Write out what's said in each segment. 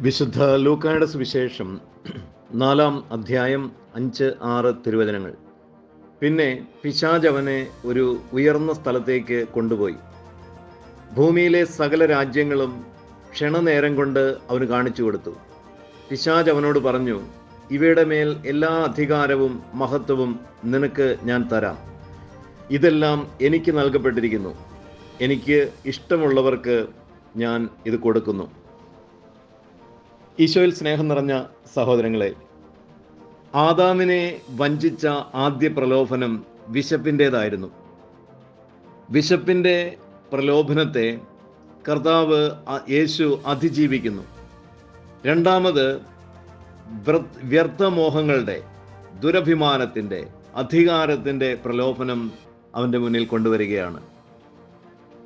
വിശുദ്ധ ലൂക്കായുടെ സുവിശേഷം നാലാം അധ്യായം അഞ്ച് ആറ് തിരുവചനങ്ങൾ. പിന്നെ പിശാജവനെ ഒരു ഉയർന്ന സ്ഥലത്തേക്ക് കൊണ്ടുപോയി. ഭൂമിയിലെ സകല രാജ്യങ്ങളും ക്ഷണനേരം കൊണ്ട് അവന് കാണിച്ചു കൊടുത്തു. പിശാജ് അവനോട് പറഞ്ഞു ഇവയുടെ മേൽ എല്ലാ അധികാരവും മഹത്വവും നിനക്ക് ഞാൻ തരാം. ഇതെല്ലാം എനിക്ക് നൽകപ്പെട്ടിരിക്കുന്നു. എനിക്ക് ഇഷ്ടമുള്ളവർക്ക് ഞാൻ ഇത് കൊടുക്കുന്നു. ഈശോയിൽ സ്നേഹം നിറഞ്ഞ സഹോദരങ്ങളെ ആദാമിനെ വഞ്ചിച്ച ആദ്യ പ്രലോഭനം വിശപ്പിന്റേതായിരുന്നു. വിശപ്പിന്റെ പ്രലോഭനത്തെ കർത്താവ് യേശു അതിജീവിക്കുന്നു. രണ്ടാമത് വ്യർത്ഥമോഹങ്ങളുടെ ദുരഭിമാനത്തിന്റെ അധികാരത്തിന്റെ പ്രലോഭനം അവന്റെ മുന്നിൽ കൊണ്ടുവരികയാണ്.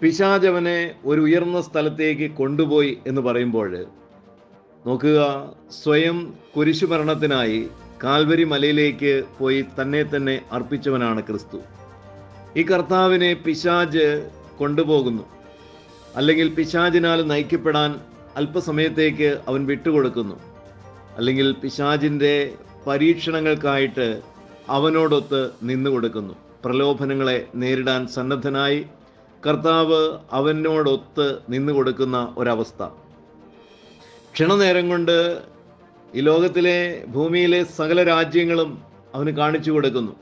പിശാച് അവനെ ഒരു ഉയർന്ന സ്ഥലത്തേക്ക് കൊണ്ടുപോയി എന്ന് പറയുമ്പോൾ നോക്കുക. സ്വയം കുരിശുമരണത്തിനായി കാൽവരി മലയിലേക്ക് പോയി തന്നെ തന്നെ അർപ്പിച്ചവനാണ് ക്രിസ്തു. ഈ കർത്താവിനെ പിശാജ് കൊണ്ടുപോകുന്നു. അല്ലെങ്കിൽ പിശാജിനാൽ നയിക്കപ്പെടാൻ അല്പസമയത്തേക്ക് അവൻ വിട്ടുകൊടുക്കുന്നു. അല്ലെങ്കിൽ പിശാജിന്റെ പരീക്ഷണങ്ങൾക്കായിട്ട് അവനോടൊത്ത് നിന്നു കൊടുക്കുന്നു പ്രലോഭനങ്ങളെ നേരിടാൻ സന്നദ്ധനായി കർത്താവ് അവനോടൊത്ത് നിന്നു കൊടുക്കുന്ന ഒരവസ്ഥ. ക്ഷണനേരം കൊണ്ട് ഈ ലോകത്തിലെ ഭൂമിയിലെ സകല രാജ്യങ്ങളും അവന് കാണിച്ചു കൊടുക്കുന്നു.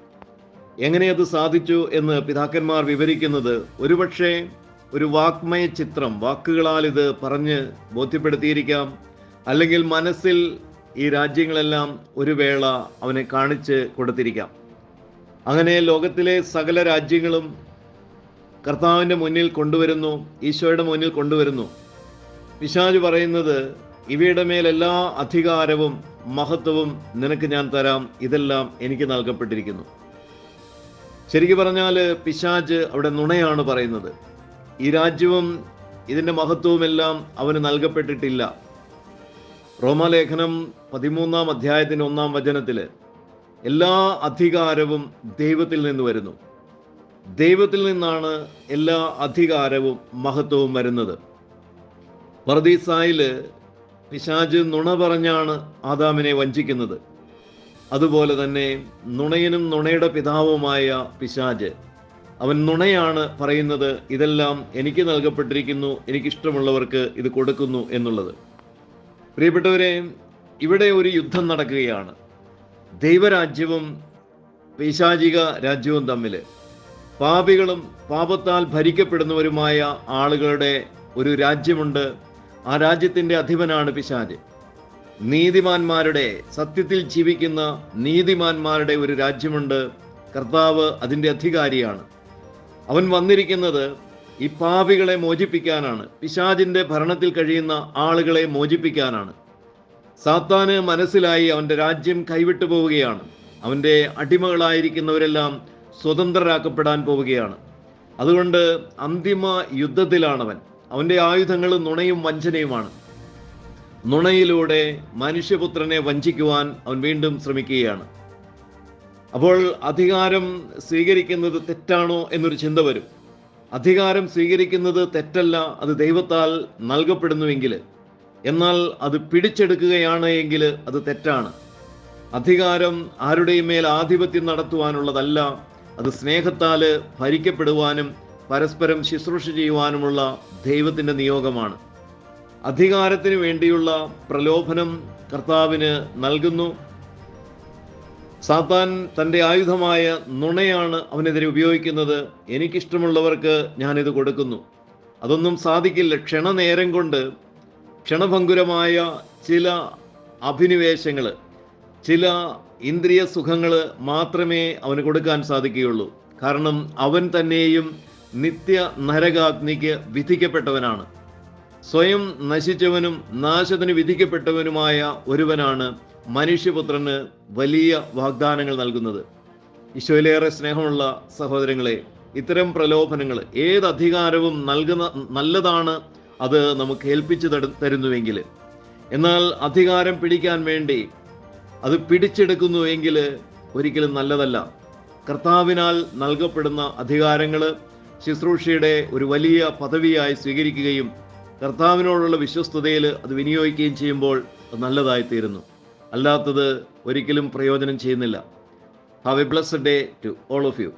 എങ്ങനെ അത് സാധിച്ചു എന്ന് പിതാക്കന്മാർ വിവരിക്കുന്നത് ഒരുപക്ഷെ ഒരു വാക്മയ ചിത്രം വാക്കുകളാൽ ഇത് പറഞ്ഞ് ബോധ്യപ്പെടുത്തിയിരിക്കാം. അല്ലെങ്കിൽ മനസ്സിൽ ഈ രാജ്യങ്ങളെല്ലാം ഒരു വേള അവനെ കാണിച്ച് കൊടുത്തിരിക്കാം. അങ്ങനെ ലോകത്തിലെ സകല രാജ്യങ്ങളും കർത്താവിന്റെ മുന്നിൽ കൊണ്ടുവരുന്നു ഈശോയുടെ മുന്നിൽ കൊണ്ടുവരുന്നു. പിശാജ് പറയുന്നത് ഇവയുടെ മേൽ എല്ലാ അധികാരവും മഹത്വവും നിനക്ക് ഞാൻ തരാം. ഇതെല്ലാം എനിക്ക് നൽകപ്പെട്ടിരിക്കുന്നു. ശരിക്കു പറഞ്ഞാൽ പിശാജ് അവിടെ നുണയാണ് പറയുന്നത്. ഈ രാജ്യവും ഇതിന്റെ മഹത്വവുമെല്ലാം അവന് നൽകപ്പെട്ടിട്ടില്ല. റോമാലേഖനം പതിമൂന്നാം അധ്യായത്തിന്റെ ഒന്നാം വചനത്തിൽ എല്ലാ അധികാരവും ദൈവത്തിൽ നിന്ന് വരുന്നു. ദൈവത്തിൽ നിന്നാണ് എല്ലാ അധികാരവും മഹത്വവും വരുന്നത്. പർദീസായിൽ പിശാജ് നുണ പറഞ്ഞാണ് ആദാമിനെ വഞ്ചിക്കുന്നത്. അതുപോലെ തന്നെ നുണയനും നുണയുടെ പിതാവുമായ പിശാജ് അവൻ നുണയാണ് പറയുന്നത് ഇതെല്ലാം എനിക്ക് നൽകപ്പെട്ടിരിക്കുന്നു എനിക്കിഷ്ടമുള്ളവർക്ക് ഇത് കൊടുക്കുന്നു എന്നുള്ളത്. പ്രിയപ്പെട്ടവരെ ഇവിടെ ഒരു യുദ്ധം നടക്കുകയാണ്. ദൈവരാജ്യവും പൈശാചിക രാജ്യവും തമ്മിൽ പാപികളും പാപത്താൽ ഭരിക്കപ്പെടുന്നവരുമായ ആളുകളുടെ ഒരു രാജ്യമുണ്ട് ആ രാജ്യത്തിന്റെ അധിപനാണ് പിശാജ് നീതിമാന്മാരുടെ സത്യത്തിൽ ജീവിക്കുന്ന നീതിമാന്മാരുടെ ഒരു രാജ്യമുണ്ട്. കർത്താവ് അതിന്റെ അധികാരിയാണ്. അവൻ വന്നിരിക്കുന്നത് ഈ പാപികളെ മോചിപ്പിക്കാനാണ്. പിശാജിന്റെ ഭരണത്തിൽ കഴിയുന്ന ആളുകളെ മോചിപ്പിക്കാനാണ്. സാത്താന് മനസ്സിലായി അവന്റെ രാജ്യം കൈവിട്ടു പോവുകയാണ്. അവന്റെ അടിമകളായിരിക്കുന്നവരെല്ലാം സ്വതന്ത്രരാക്കപ്പെടാൻ പോവുകയാണ്. അതുകൊണ്ട് അന്തിമ യുദ്ധത്തിലാണവൻ. അവന്റെ ആയുധങ്ങൾ നുണയും വഞ്ചനയുമാണ്. നുണയിലൂടെ മനുഷ്യപുത്രനെ വഞ്ചിക്കുവാൻ അവൻ വീണ്ടും ശ്രമിക്കുകയാണ്. അപ്പോൾ അധികാരം സ്വീകരിക്കുന്നത് തെറ്റാണോ എന്നൊരു ചിന്ത വരും. അധികാരം സ്വീകരിക്കുന്നത് തെറ്റല്ല അത് ദൈവത്താൽ നൽകപ്പെടുന്നുവെങ്കിൽ. എന്നാൽ അത് പിടിച്ചെടുക്കുകയാണ് എങ്കിൽ അത് തെറ്റാണ്. അധികാരം ആരുടെയും മേൽ ആധിപത്യം നടത്തുവാനുള്ളതല്ല അത് സ്നേഹത്താൽ ഭരിക്കപ്പെടുവാനും പരസ്പരം ശുശ്രൂഷ ചെയ്യുവാനുമുള്ള ദൈവത്തിന്റെ നിയോഗമാണ്. അധികാരത്തിന് വേണ്ടിയുള്ള പ്രലോഭനം കർത്താവിന് നൽകുന്നു. സാത്താൻ തന്റെ ആയുധമായ നുണയാണ് അവനെതിരെ ഉപയോഗിക്കുന്നത്. എനിക്കിഷ്ടമുള്ളവർക്ക് ഞാനിത് കൊടുക്കുന്നു. അതൊന്നും സാധിക്കില്ല. ക്ഷണനേരം കൊണ്ട് ക്ഷണഭങ്കുരമായ ചില അഭിനിവേശങ്ങൾ ചില ഇന്ദ്രിയ സുഖങ്ങൾ മാത്രമേ അവന് കൊടുക്കാൻ സാധിക്കുകയുള്ളൂ. കാരണം അവൻ തന്നെയും നിത്യ നരകാഗ്നിക്ക് വിധിക്കപ്പെട്ടവനാണ്. സ്വയം നശിച്ചവനും നാശത്തിന് വിധിക്കപ്പെട്ടവനുമായ ഒരുവനാണ് മനുഷ്യപുത്രന് വലിയ വാഗ്ദാനങ്ങൾ നൽകുന്നത്. ഈശോയിലേറെ സ്നേഹമുള്ള സഹോദരങ്ങളെ ഇത്തരം പ്രലോഭനങ്ങൾ ഏത് അധികാരവും നൽകുന്ന നല്ലതാണ് അത് നമുക്ക് ഏൽപ്പിച്ചു തരു- തരുന്നുവെങ്കിൽ. എന്നാൽ അധികാരം പിടിക്കാൻ വേണ്ടി അത് പിടിച്ചെടുക്കുന്നുവെങ്കിൽ ഒരിക്കലും നല്ലതല്ല. കർത്താവിനാൽ നൽകപ്പെടുന്ന അധികാരങ്ങൾ ശുശ്രൂഷയുടെ ഒരു വലിയ പദവിയായി സ്വീകരിക്കുകയും കർത്താവിനോടുള്ള വിശ്വസ്തതയിൽ അത് വിനിയോഗിക്കുകയും ചെയ്യുമ്പോൾ അത് നല്ലതായി തീരുന്നു അല്ലാത്തത് ഒരിക്കലും പ്രയോജനം ചെയ്യുന്നില്ല. Have a blessed day to all of you